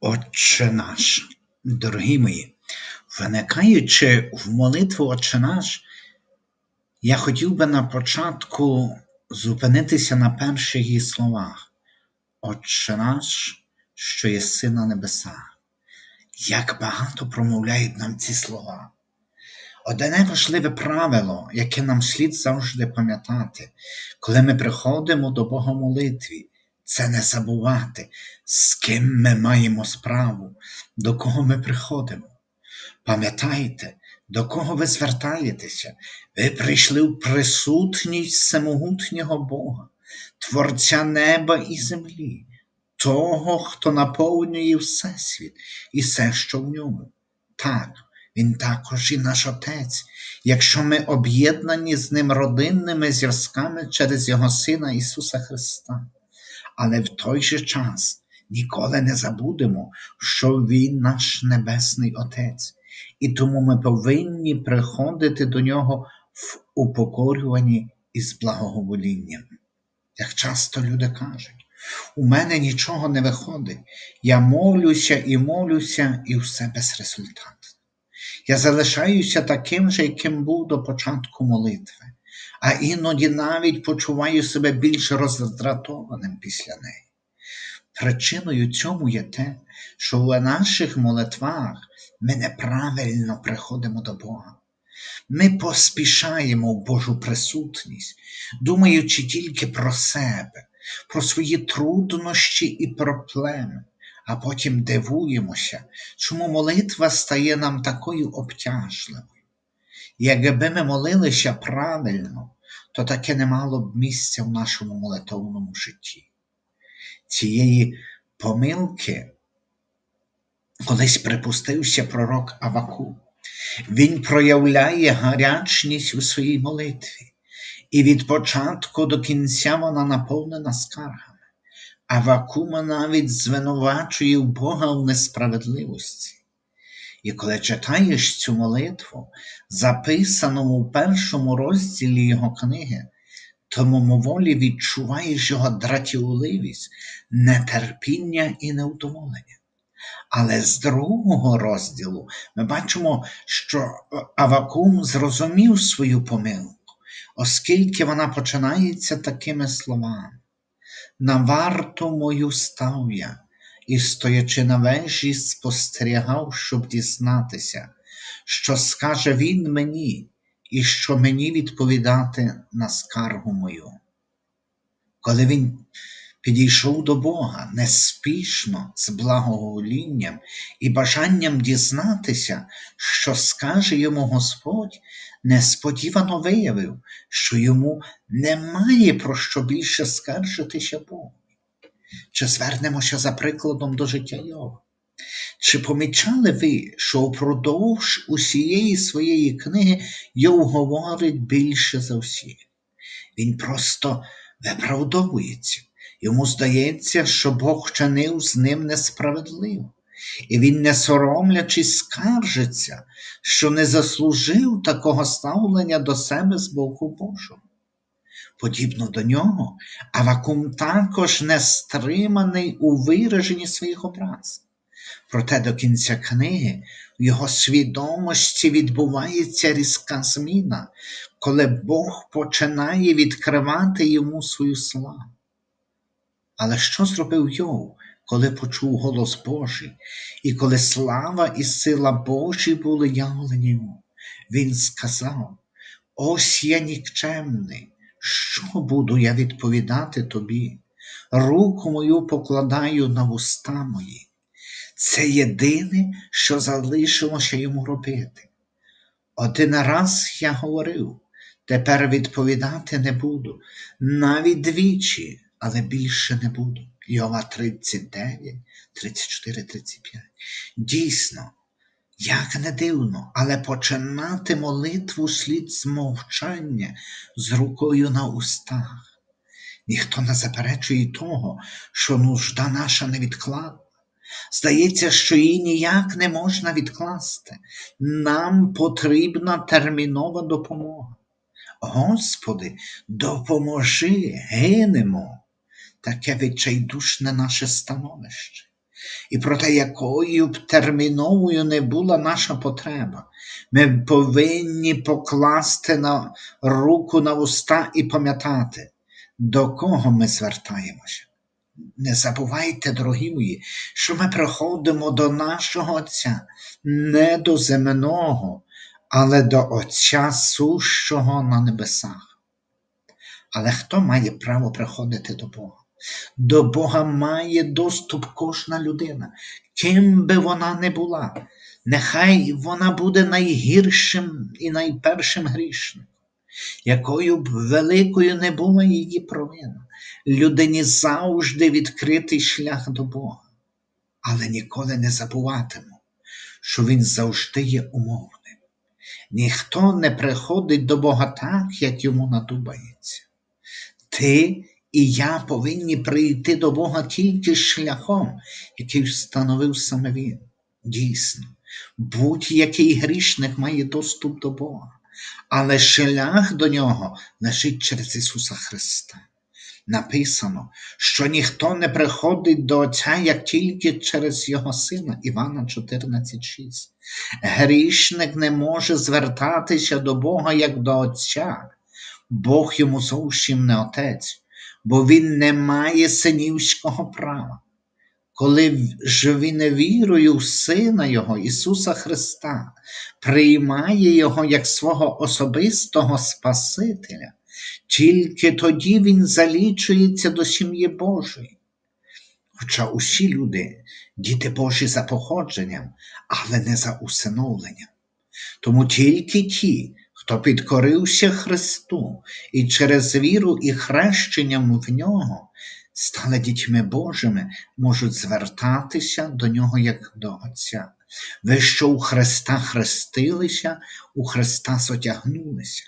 Отче наш, дорогі мої, виникаючи в молитву Отче наш, я хотів би на початку зупинитися на перших її словах. Отче наш, що єси на небесах. Як багато промовляють нам ці слова. Одне важливе правило, яке нам слід завжди пам'ятати, коли ми приходимо до Бога молитві, це не забувати, з ким ми маємо справу, до кого ми приходимо. Пам'ятайте, до кого ви звертаєтеся, ви прийшли в присутність самогутнього Бога, Творця неба і землі, того, хто наповнює Всесвіт і все, що в ньому. Так, Він також і наш Отець, якщо ми об'єднані з Ним родинними зв'язками через Його Сина Ісуса Христа. Але в той же час ніколи не забудемо, що Він наш Небесний Отець, і тому ми повинні приходити до Нього в упокорюванні і з благоволінням. Як часто люди кажуть, у мене нічого не виходить, я молюся і молюся, і все без результату. Я залишаюся таким же, яким був до початку молитви, а іноді навіть почуваю себе більш роздратованим після неї. Причиною цьому є те, що в наших молитвах ми неправильно приходимо до Бога. Ми поспішаємо в Божу присутність, думаючи тільки про себе, про свої труднощі і проблеми, а потім дивуємося, чому молитва стає нам такою обтяжливою. Якби ми молилися правильно, то таке не мало б місця в нашому молитовному житті. Цієї помилки колись припустився пророк Аваку. Він проявляє гарячність у своїй молитві, і від початку до кінця вона наповнена скаргами. Авакума навіть звинувачує Бога в несправедливості. І коли читаєш цю молитву, записану у першому розділі його книги, то мимоволі відчуваєш його дратівливість, нетерпіння і невдоволення. Але з другого розділу ми бачимо, що Авакум зрозумів свою помилку, оскільки вона починається такими словами. На варту мою став я, і, стоячи на вежі, спостерігав, щоб дізнатися, що скаже він мені, і що мені відповідати на скаргу мою. Коли він підійшов до Бога неспішно, з благоволінням і бажанням дізнатися, що скаже йому Господь, несподівано виявив, що йому немає про що більше скаржитися Богу. Чи звернемося за прикладом до життя Йова? Чи помічали ви, що впродовж усієї своєї книги Йов говорить більше за всіх? Він просто виправдовується. Йому здається, що Бог чинив з ним несправедливо, і він, не соромлячись, скаржиться, що не заслужив такого ставлення до себе з боку Божого. Подібно до нього, Авакум також не стриманий у вираженні своїх образ. Проте до кінця книги в його свідомості відбувається різка зміна, коли Бог починає відкривати йому свою славу. Але що зробив Йов, коли почув голос Божий, і коли слава і сила Божі були явлені йому? Він сказав: Ось я нікчемний, що буду я відповідати тобі? Руку мою покладаю на вуста мої. Це єдине, що залишилося йому робити. Один раз я говорив, тепер відповідати не буду, навіть двічі, але більше не буду. Йова 39, 34, 35. Дійсно, як не дивно, але починати молитву слід з мовчання, з рукою на устах. Ніхто не заперечує того, що нужда наша невідкладна. Здається, що її ніяк не можна відкласти. Нам потрібна термінова допомога. Господи, допоможи, гинемо. Таке відчайдушне наше становище. І про те, якою б терміновою не була наша потреба, ми повинні покласти на руку на уста і пам'ятати, до кого ми звертаємося. Не забувайте, дорогі мої, що ми приходимо до нашого Отця не до земного, але до Отця сущого на небесах. Але хто має право приходити до Бога? До Бога має доступ кожна людина, ким би вона не була. Нехай вона буде найгіршим і найпершим грішником, якою б великою не була її провина. Людині завжди відкритий шлях до Бога, але ніколи не забуватиму, що Він завжди є умовним. Ніхто не приходить до Бога так, як йому надумається. Ти і я повинні прийти до Бога тільки шляхом, який встановив саме Він. Дійсно, будь-який грішник має доступ до Бога, але шлях до нього лежить через Ісуса Христа. Написано, що ніхто не приходить до Отця, як тільки через Його Сина Івана 14,6. Грішник не може звертатися до Бога як до Отця, Бог йому зовсім не Отець, бо Він не має синівського права. Коли ж він вірою в Сина Його, Ісуса Христа, приймає Його як свого особистого Спасителя, тільки тоді Він залічується до сім'ї Божої. Хоча усі люди діти Божі за походженням, але не за усиновленням. Тому тільки ті, хто підкорився Христу і через віру і хрещенням в нього стали дітьми Божими, можуть звертатися до нього як до Отця. Ви, що у Христа хрестилися, у Христа зодягнулися.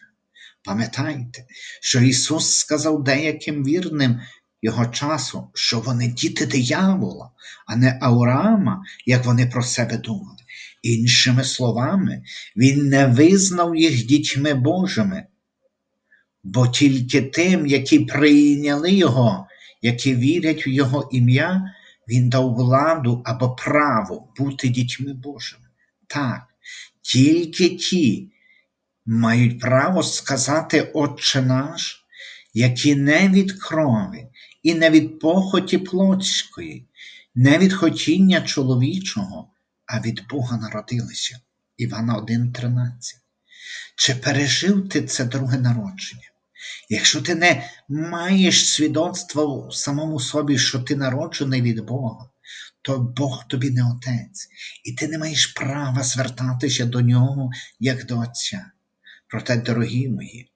Пам'ятайте, що Ісус сказав деяким вірним його часу, що вони діти диявола, а не Авраама, як вони про себе думали. Іншими словами, Він не визнав їх дітьми Божими, бо тільки тим, які прийняли Його, які вірять в Його ім'я, Він дав владу або право бути дітьми Божими. Так, тільки ті мають право сказати Отче наш, які не від крові і не від похоті плотської, не від хотіння чоловічого, а від Бога народилися. Івана 1,13. Чи пережив ти це друге народження? Якщо ти не маєш свідоцтва в самому собі, що ти народжений від Бога, то Бог тобі не отець, і ти не маєш права звертатися до нього, як до Отця. Проте, дорогі мої,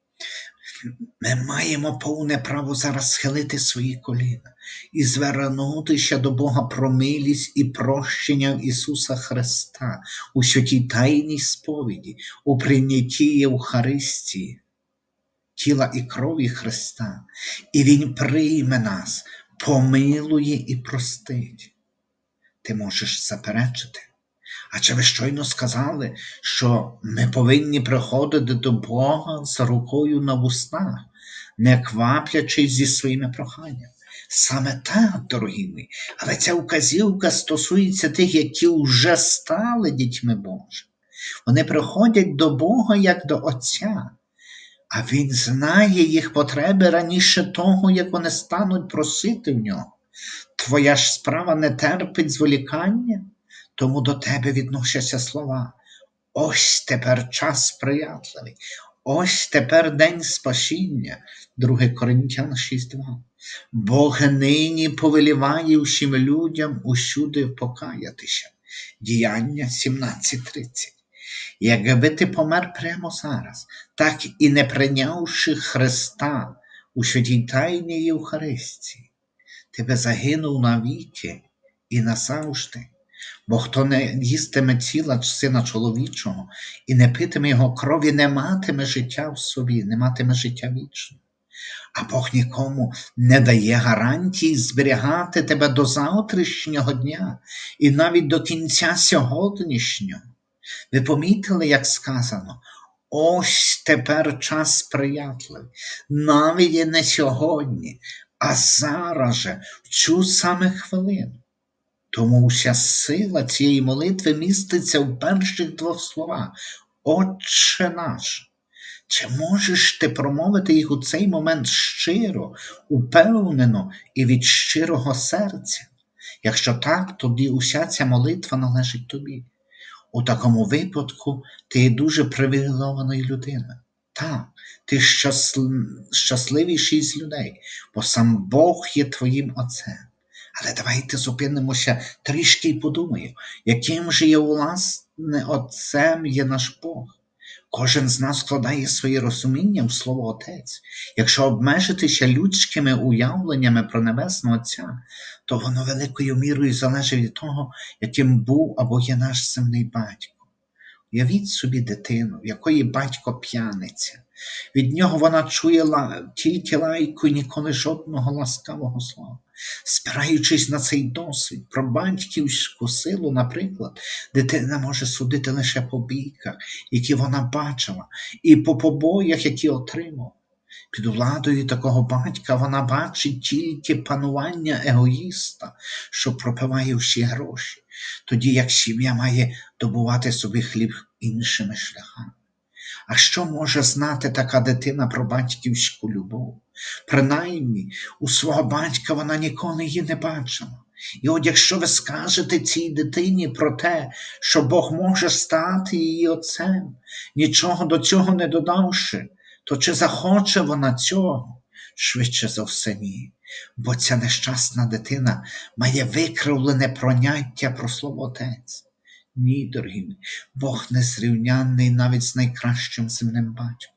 ми маємо повне право зараз схилити свої коліна і звернутися до Бога про милість і прощення Ісуса Христа у святій тайній сповіді, у прийнятті Євхаристії, тіла і крові Христа, і Він прийме нас, помилує і простить. Ти можеш заперечити. А чи ви щойно сказали, що ми повинні приходити до Бога з рукою на вустах, не кваплячись зі своїми проханнями? Саме так, дорогі мої, але ця указівка стосується тих, які вже стали дітьми Божими. Вони приходять до Бога як до Отця, а Він знає їх потреби раніше того, як вони стануть просити в нього. Твоя ж справа не терпить зволікання? Тому до тебе відносяться слова. Ось тепер час сприятливий, ось тепер день спасіння, 2 Коринтян 6.2. Бог нині повеліває всім людям усюди покаятися. Діяння 17.30. Якби ти помер прямо зараз, так і не прийнявши Христа у святій тайні Євхаристії, ти би загинув навіки і назавжди. Бо хто не їстиме тіла сина чоловічого і не питиме його крові, не матиме життя в собі, не матиме життя вічне. А Бог нікому не дає гарантії зберігати тебе до завтрашнього дня і навіть до кінця сьогоднішнього. Ви помітили, як сказано, ось тепер час сприятливий, навіть і не сьогодні, а зараз же, в цю саме хвилину. Тому вся сила цієї молитви міститься в перших двох словах Отче наш. Чи можеш ти промовити їх у цей момент щиро, упевнено і від щирого серця? Якщо так, тоді уся ця молитва належить тобі. У такому випадку ти є дуже привілейованою людиною. Так, ти щасл- щасливіший з людей, бо сам Бог є твоїм Отцем. Але давайте зупинимося трішки і подумаємо, яким же є власне Отцем є наш Бог. Кожен з нас складає своє розуміння в слово Отець. Якщо обмежитися людськими уявленнями про Небесного Отця, то воно великою мірою залежить від того, яким був або є наш земний батько. Уявіть собі дитину, в якої батько п'яниця. Від нього вона чує тільки лайку і ніколи жодного ласкавого слова. Спираючись на цей досвід про батьківську силу, наприклад, дитина може судити лише по бійках, які вона бачила, і по побоях, які отримала. Під владою такого батька вона бачить тільки панування егоїста, що пропиває всі гроші, тоді як сім'я має добувати собі хліб іншими шляхами. А що може знати така дитина про батьківську любов? Принаймні, у свого батька вона ніколи її не бачила. І от якщо ви скажете цій дитині про те, що Бог може стати її отцем, нічого до цього не додавши, то чи захоче вона цього? Швидше за все ні. Бо ця нещасна дитина має викривлене проняття про слово Отець. Ні, дорогі, мої, Бог незрівнянний навіть з найкращим земним батьком.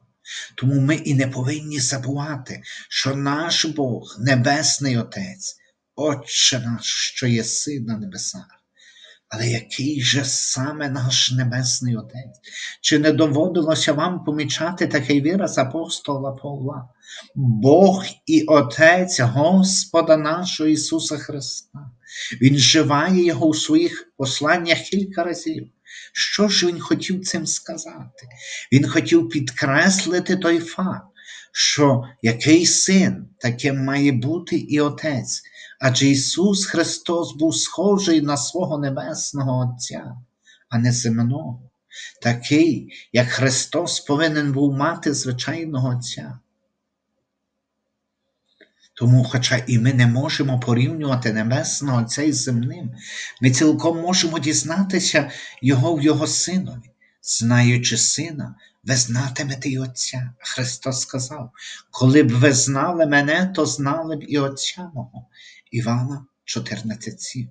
Тому ми і не повинні забувати, що наш Бог, Небесний Отець, Отче наш, що є син на небесах. Але який же саме наш Небесний Отець? Чи не доводилося вам помічати такий вираз апостола Павла? Бог і Отець Господа нашого Ісуса Христа. Він вживає його у своїх посланнях кілька разів. Що ж він хотів цим сказати? Він хотів підкреслити той факт, що який син, таким має бути і Отець, адже Ісус Христос був схожий на свого Небесного Отця, а не земного. Такий, як Христос повинен був мати звичайного Отця. Тому, хоча і ми не можемо порівнювати Небесного Отця із земним, ми цілком можемо дізнатися Його в Його Синові. Знаючи Сина, ви знатимете і Отця. Христос сказав: коли б ви знали мене, то знали б і Отця мого. Івана 14.7.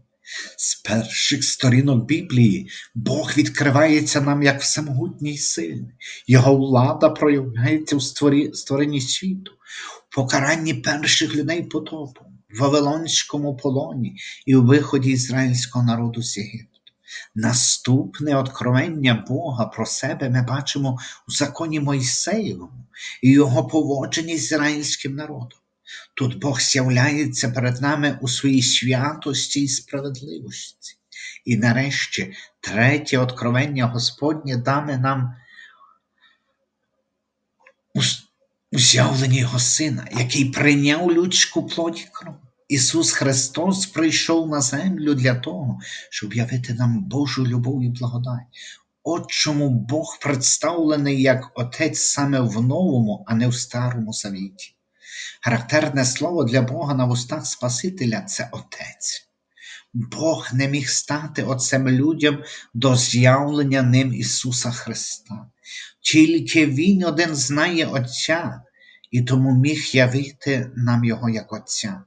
З перших сторінок Біблії Бог відкривається нам як всемогутній і сильний. Його влада проявляється у створі- створенні світу, в покаранні перших людей потопу, в Вавилонському полоні і у виході ізраїльського народу з Єгипту. Наступне откровення Бога про себе ми бачимо у законі Мойсеєвому і його поводженні з ізраїльським народом. Тут Бог з'являється перед нами у своїй святості і справедливості. І нарешті третє откровення Господнє дане нам у с- у з'явленні Його Сина, який прийняв людську плоть кров. Ісус Христос прийшов на землю для того, щоб явити нам Божу любов і благодать. От чому Бог представлений як Отець саме в Новому, а не в Старому Завіті. Характерне слово для Бога на вустах Спасителя це Отець. Бог не міг стати Отцем людям до з'явлення ним Ісуса Христа. Тільки Він один знає Отця, і тому міг явити нам Його як Отця.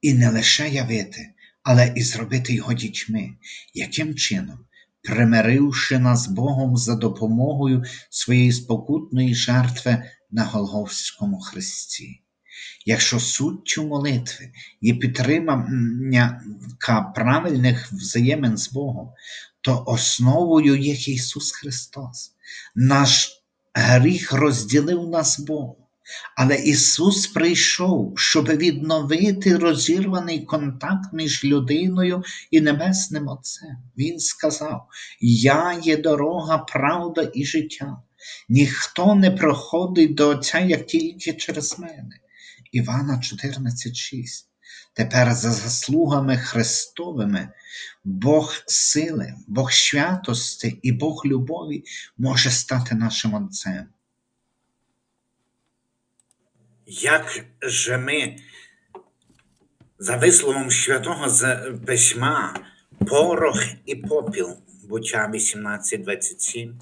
І не лише явити, але і зробити Його дітьми. Яким чином? Примиривши нас Богом за допомогою своєї спокутної жертви на Голгофському хресті. Якщо суттю молитви є підтримання правильних взаємин з Богом, то основою є Ісус Христос. Наш гріх розділив нас з Богом. Але Ісус прийшов, щоб відновити розірваний контакт між людиною і Небесним Отцем. Він сказав: Я є дорога, правда і життя. Ніхто не проходить до Отця, як тільки через мене. Івана 14,6. Тепер за заслугами Христовими Бог сили, Бог святости і Бог любові може стати нашим Отцем. Як же ми, за висловом святого з письма, порох і попіл, буття 18.27,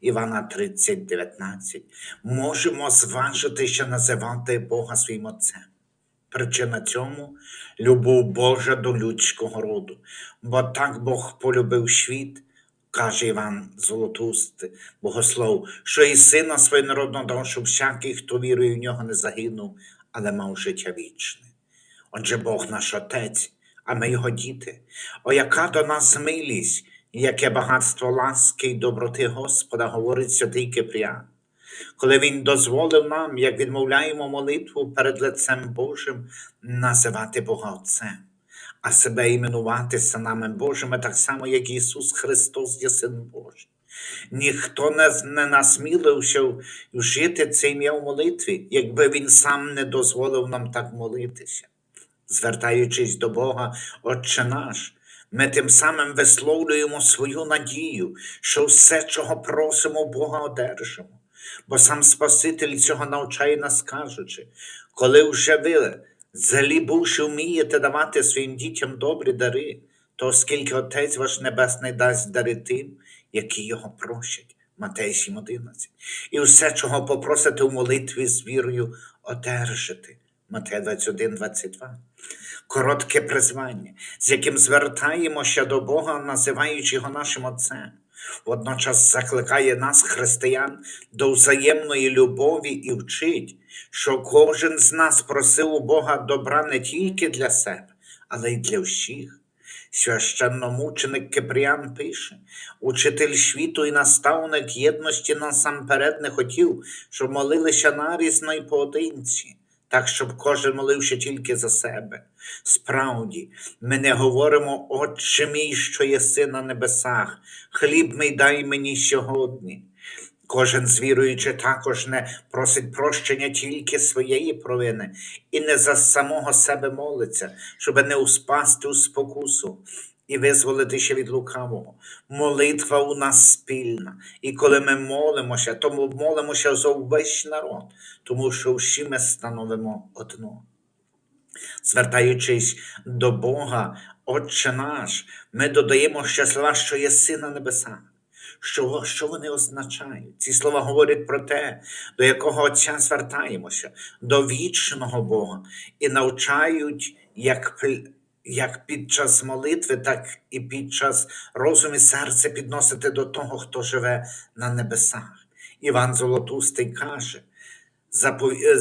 Івана 30.19, можемо зважитися називати Бога своїм Отцем. Причина цьому любов Божа до людського роду, бо так Бог полюбив світ, каже Іван Золотуст, богослов, що і сина своєнародного дав, щоб всякий, хто вірує в нього, не загинув, але мав життя вічне. Отже, Бог наш Отець, а ми його діти. О, яка до нас милість, яке багатство ласки й доброти Господа, говорить святий Кипріан. Коли Він дозволив нам, як відмовляємо молитву перед лицем Божим, називати Бога Отцем, а себе іменувати синами Божими, так само, як Ісус Христос є Син Божий. Ніхто не, не насмілився вжити це ім'я в молитві, якби Він сам не дозволив нам так молитися. Звертаючись до Бога, Отче наш, ми тим самим висловлюємо свою надію, що все, чого просимо Бога, одержимо. Бо сам Спаситель цього навчає нас, кажучи, коли вже ви, злі бувши, вмієте давати своїм дітям добрі дари, то оскільки Отець ваш Небесний дасть дари тим, які його просять. Матей 7.11. І все, чого попросите в молитві з вірою, одержите. Матей 21.22. Коротке призвання, з яким звертаємося до Бога, називаючи його нашим Отцем. Водночас закликає нас, християн, до взаємної любові і вчить, що кожен з нас просив у Бога добра не тільки для себе, але й для всіх. Священномученик Кипріан пише: учитель світу і наставник єдності насамперед не хотів, щоб молилися нарізно й поодинці, так щоб кожен молився тільки за себе. Справді, ми не говоримо, Отче мій, що єси на небесах, хліб мій дай мені сьогодні. Кожен з віруючи також не просить прощення тільки своєї провини і не за самого себе молиться, щоб не успасти у спокусу і визволитися від лукавого. Молитва у нас спільна, і коли ми молимося, то ми молимося за увесь народ, тому що всі ми становимо одно. Звертаючись до Бога, Отче наш, ми додаємо ще слова, що є син на небесах. Що, що вони означають? Ці слова говорять про те, до якого Отця звертаємося, до вічного Бога, і навчають, як, як під час молитви, так і під час розуму серце підносити до того, хто живе на небесах. Іван Золотустий каже, е.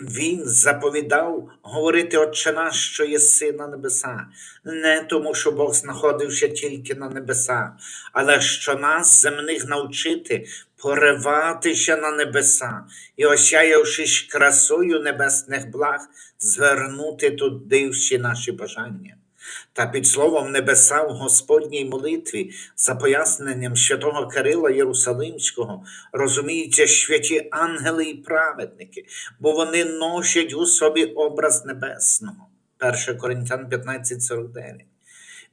Він заповідав говорити Отче наш, що є син на небесах, не тому, що Бог знаходився тільки на небесах, але що нас земних навчити пориватися на небеса і, осяявшись красою небесних благ, звернути туди всі наші бажання. Та під словом небеса в Господній молитві, за поясненням святого Кирила Єрусалимського, розуміються святі ангели і праведники, бо вони носять у собі образ небесного. 1 Коринтян 15,49.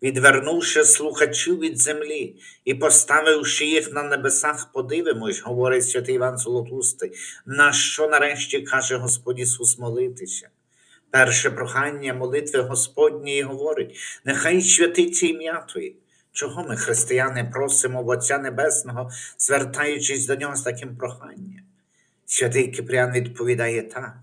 Відвернувши слухачів від землі і поставивши їх на небесах, подивимось, говорить святий Іван Золотустий, на що нарешті каже Господь Ісус молитися. Перше прохання молитви Господньої говорить: нехай святиться ім'я Твоє. Чого ми, християни, просимо в Отця Небесного, звертаючись до нього з таким проханням? Святий Кипріан відповідає так.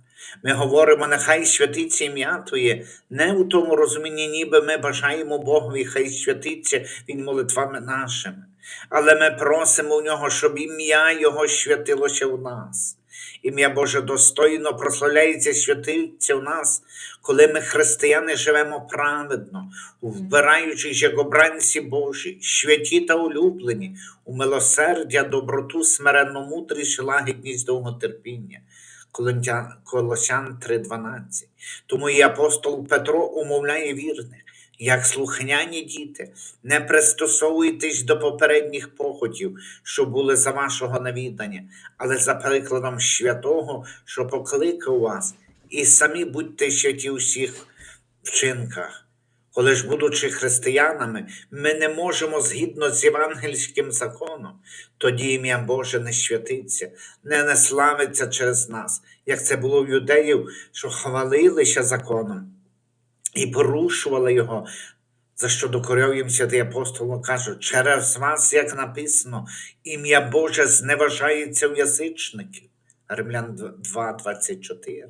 Ми говоримо, нехай святиться ім'я Твоє, не у тому розумінні, ніби ми бажаємо Богові, хай святиться Він молитвами нашими. Але ми просимо у нього, щоб ім'я Його святилося в нас. Ім'я Боже достойно прославляється, святиться в нас, коли ми, християни, живемо праведно, вбираючись як обранці Божі, святі та улюблені, у милосердя, доброту, смиренну мудрість, лагідність, довготерпіння. Колосян 3.12. Тому і апостол Петро умовляє вірних, як слухняні діти, не пристосовуйтесь до попередніх похотів, що були за вашого навідання, але за прикладом святого, що покликав вас, і самі будьте святі усіх вчинках. Коли ж, будучи християнами, ми не можемо згідно з євангельським законом, тоді ім'я Боже не святиться, не, не славиться через нас, як це було в юдеїв, що хвалилися законом і порушували його, за що докоряв їм святий апостол каже, через вас, як написано, ім'я Боже зневажається в язичників. Римлян 2,24.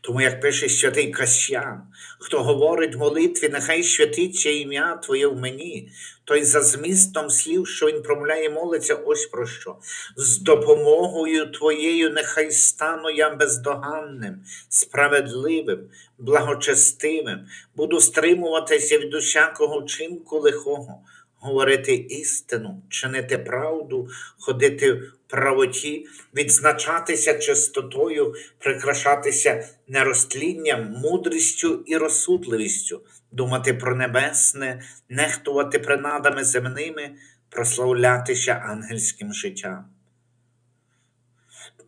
Тому, як пише святий Касьян, хто говорить молитві, нехай святиться ім'я Твоє в мені, той за змістом слів, що він промовляє, молиться, ось про що. З допомогою Твоєю нехай стану я бездоганним, справедливим, благочестивим, буду стримуватися від усякого вчинку лихого, говорити істину, чинити правду, ходити правоті, відзначатися чистотою, прикрашатися нерозтлінням, мудрістю і розсудливістю, думати про небесне, нехтувати принадами земними, прославлятися ангельським життям.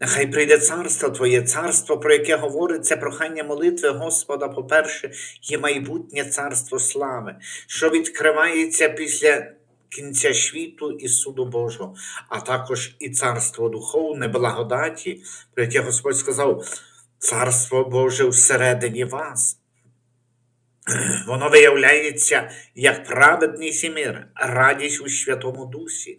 Нехай прийде царство Твоє, царство, про яке говориться прохання молитви Господа, по-перше, є майбутнє царство слави, що відкривається після кінця світу і суду Божого, а також і царство духовне, благодаті, про яке Господь сказав, царство Боже всередині вас. Воно виявляється як праведність і мир, радість у Святому Дусі.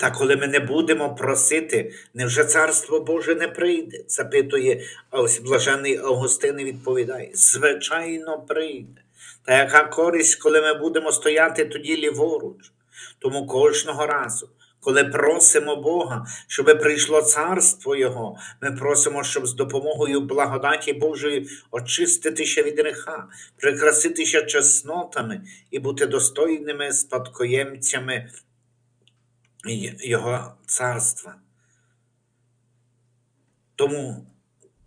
Та коли ми не будемо просити, невже царство Боже не прийде? запитує ось блажений Августин і відповідає: звичайно, прийде. Та яка користь, коли ми будемо стояти тоді ліворуч? Тому кожного разу, коли просимо Бога, щоб прийшло царство Його, ми просимо, щоб з допомогою благодаті Божої очиститися від греха, прикраситися чеснотами і бути достойними спадкоємцями Його царства. Тому,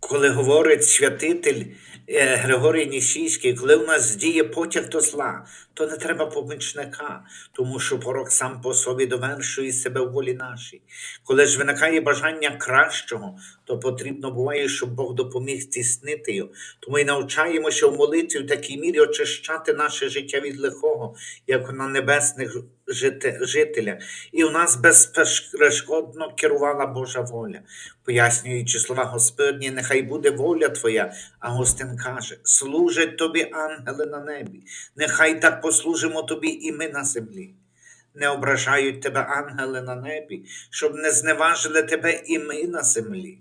коли говорить святитель Григорій Нісійський, коли в нас діє потяг до зла, то не треба помічника, тому що порок сам по собі довершує себе в волі нашій. Коли ж виникає бажання кращого, то потрібно буває, щоб Бог допоміг здійснити його. Тому і навчаємося в молитві в такій мірі очищати наше життя від лихого, як на небесних жите- жителях. І у нас безперешкодно керувала Божа воля. Пояснюючи слова Господні, нехай буде воля Твоя, а Гостин каже: служать тобі ангели на небі, нехай так послужимо тобі і ми на землі. Не ображають тебе ангели на небі, щоб не зневажили тебе і ми на землі,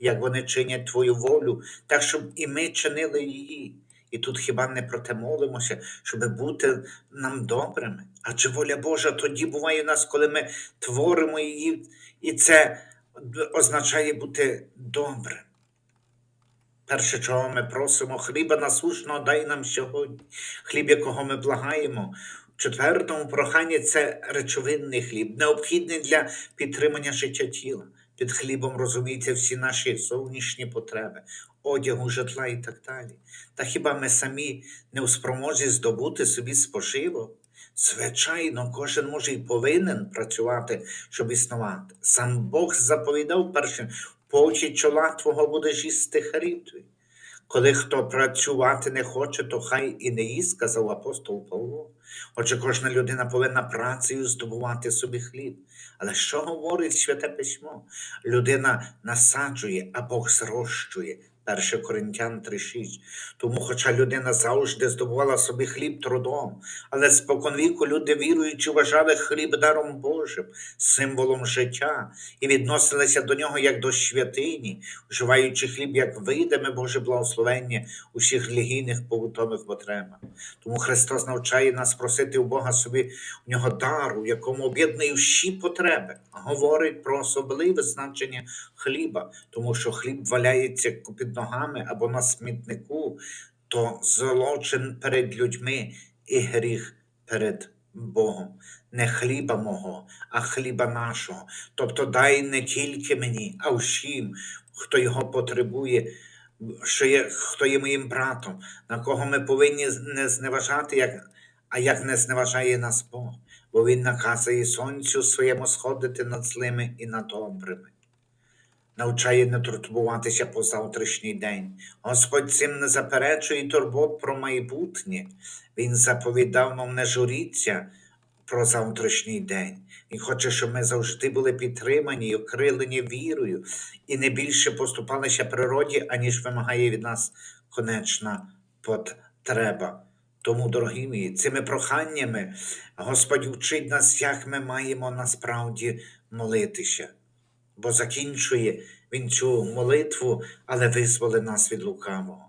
як вони чинять твою волю, так щоб і ми чинили її. І тут хіба не про те молимося, щоб бути нам добрими? Адже воля Божа тоді буває в нас, коли ми творимо її, і це означає бути добрим. Перше, чого ми просимо, хліба насушного дай нам сьогодні, хліб, якого ми благаємо. В четвертому проханні це речовинний хліб, необхідний для підтримання життя тіла. Під хлібом розуміються всі наші зовнішні потреби, одягу, житла і так далі. Та хіба ми самі не у спромозі здобути собі споживо? Звичайно, кожен може і повинен працювати, щоб існувати. Сам Бог заповідав першим, почі чола твого будеш їсти твій. Коли хто працювати не хоче, то хай і не їсть, сказав апостол Павло. Отже, кожна людина повинна працею здобувати собі хліб. Але що говорить Святе Письмо? Людина насаджує, а Бог зрощує. 1 Коринтян 3,6. Тому, хоча людина завжди здобувала собі хліб трудом, але споконвіку люди віруючи вважали хліб даром Божим, символом життя, і відносилися до нього як до святині, вживаючи хліб як видиме Боже благословення у всіх релігійних побутових потребах. Тому Христос навчає нас просити у Бога собі у нього дару, якому об'єднує всі потреби, говорить про особливе значення хліба, тому що хліб валяється під ногами або на смітнику, то злочин перед людьми і гріх перед Богом. Не хліба мого, а хліба нашого. Тобто дай не тільки мені, а всім, хто його потребує, що є, хто є моїм братом, на кого ми повинні не зневажати, як, а як не зневажає нас Бог, бо Він наказує сонцю своєму сходити над злими і над добрими. Навчає не турбуватися по завтрашній день. Господь цим не заперечує турбот про майбутнє. Він заповідав нам не журіться про завтрашній день. Він хоче, щоб ми завжди були підтримані і окрилені вірою, і не більше поступалися природі, аніж вимагає від нас конечна потреба. Тому, дорогі мої, цими проханнями Господь вчить нас, як ми маємо насправді молитися, бо закінчує Він цю молитву, але визволи нас від лукавого.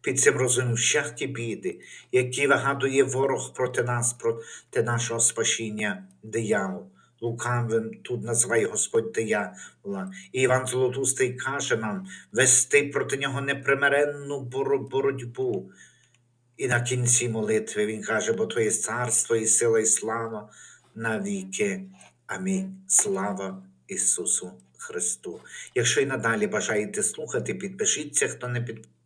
Під цим розумів ті біди, які вигадує ворог проти нас, проти нашого спасіння диявол. Лукавим тут називає Господь диявола. І Іван Золотустий каже нам вести проти нього непримиренну боротьбу. І на кінці молитви він каже, бо Твоє царство і сила, і слава навіки. Амінь. Слава Ісусу Христу. Якщо і надалі бажаєте слухати, підпишіться, хто не підписався.